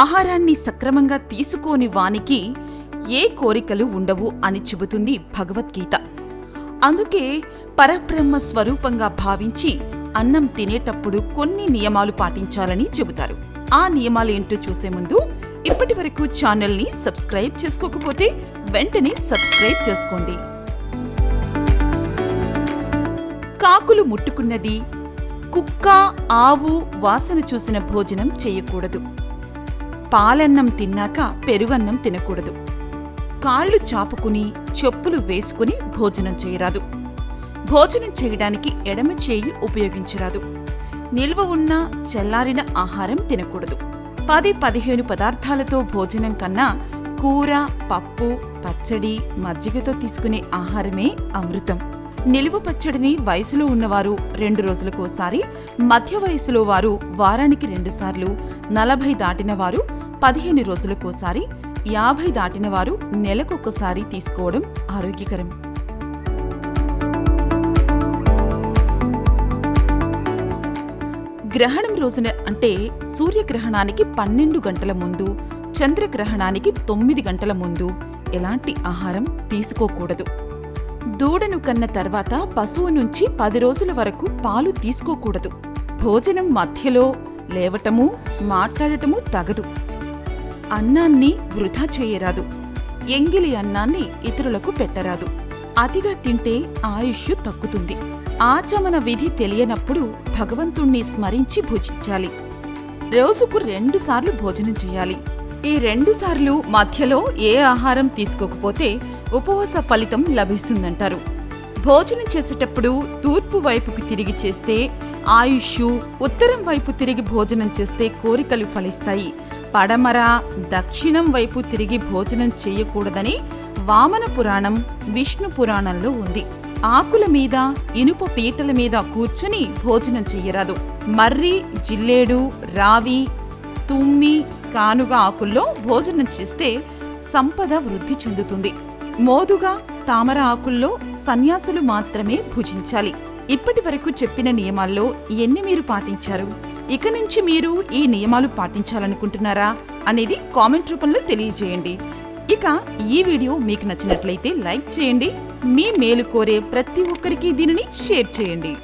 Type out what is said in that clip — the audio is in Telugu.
ఆహారాన్ని సక్రమంగా తీసుకోని వానికి ఏ కోరికలు ఉండవు అని చెబుతుంది భగవద్గీత. అందుకే పరబ్రహ్మ స్వరూపంగా భావించి అన్నం తినేటప్పుడు కొన్ని నియమాలు పాటించాలని చెబుతారు. ఆ నియమాలేంటో చూసే ముందు ఇప్పటి వరకు ఛానల్ని సబ్స్క్రైబ్ చేసుకోకపోతే వెంటనే సబ్స్క్రైబ్ చేసుకోండి. కాకులు ముట్టుకున్నది కుక్క ఆవు వాసన చూసిన భోజనం చేయకూడదు. పాలన్నం తిన్నాక పెరుగన్నం తినకూడదు. కాళ్ళు చాపుకుని చెప్పులు వేసుకుని భోజనం చేయరాదు. భోజనం చేయడానికి ఎడమ చేయి ఉపయోగించరాదు. నిల్వ ఉన్న చల్లారిన ఆహారం తినకూడదు. పది పదిహేను పదార్థాలతో భోజనం కన్నా కూర పప్పు పచ్చడి మజ్జిగతో తీసుకునే ఆహారమే అమృతం. నిలువ పచ్చడిని వయసులో ఉన్నవారు రెండు రోజులకోసారి మధ్య వయసులో వారు వారానికి రెండుసార్లు నలభై దాటిన వారు పదిహేను రోజులకోసారి యాభై దాటిన వారు నెలకొకసారి తీసుకోవడం ఆరోగ్యకరం. గ్రహణం రోజున అంటే సూర్యగ్రహణానికి పన్నెండు గంటల ముందు చంద్రగ్రహణానికి తొమ్మిది గంటల ముందు ఎలాంటి ఆహారం తీసుకోకూడదు. దూడను కన్న తర్వాత పశువు నుంచి పది రోజుల వరకు పాలు తీసుకోకూడదు. భోజనం మధ్యలో లేవటము మాట్లాడటము తగదు. అన్నాన్ని వృధా చేయరాదు. ఎంగిలి అన్నాన్ని ఇతరులకు పెట్టరాదు. అతిగా తింటే ఆయుష్ తక్కుతుంది ఆచమన విధి తెలియనప్పుడు భగవంతుణ్ణి స్మరించి భుజించాలి. రోజుకు రెండుసార్లు భోజనం చేయాలి. ఈ రెండుసార్లు మధ్యలో ఏ ఆహారం తీసుకోకపోతే ఉపవాస ఫలితం లభిస్తుందంటారు. భోజనం చేసేటప్పుడు తూర్పు వైపుకి తిరిగి చేస్తే ఆయుష్ ఉత్తరం వైపు తిరిగి భోజనం చేస్తే కోరికలు ఫలిస్తాయి. పడమర దక్షిణం వైపు తిరిగి భోజనం చేయకూడదని వామన పురాణం విష్ణు పురాణంలో ఉంది. ఆకుల మీద ఇనుప పీటల మీద కూర్చుని భోజనం చెయ్యరాదు. మర్రి జిల్లేడు రావి తుమ్మి కానుగ ఆకుల్లో భోజనం చేస్తే సంపద వృద్ధి చెందుతుంది. మోదుగా తామర ఆకుల్లో సన్యాసులు మాత్రమే భుజించాలి. ఇప్పటి వరకు చెప్పిన నియమాల్లో ఎన్ని మీరు పాటించారు? ఇక నుంచి మీరు ఈ నియమాలు పాటించాలనుకుంటున్నారా? అనేది కామెంట్ రూపంలో తెలియజేయండి. ఇక ఈ వీడియో మీకు నచ్చినట్లయితే లైక్ చేయండి. మీ మేలు కోరే ప్రతి ఒక్కరికి దీనిని షేర్ చేయండి.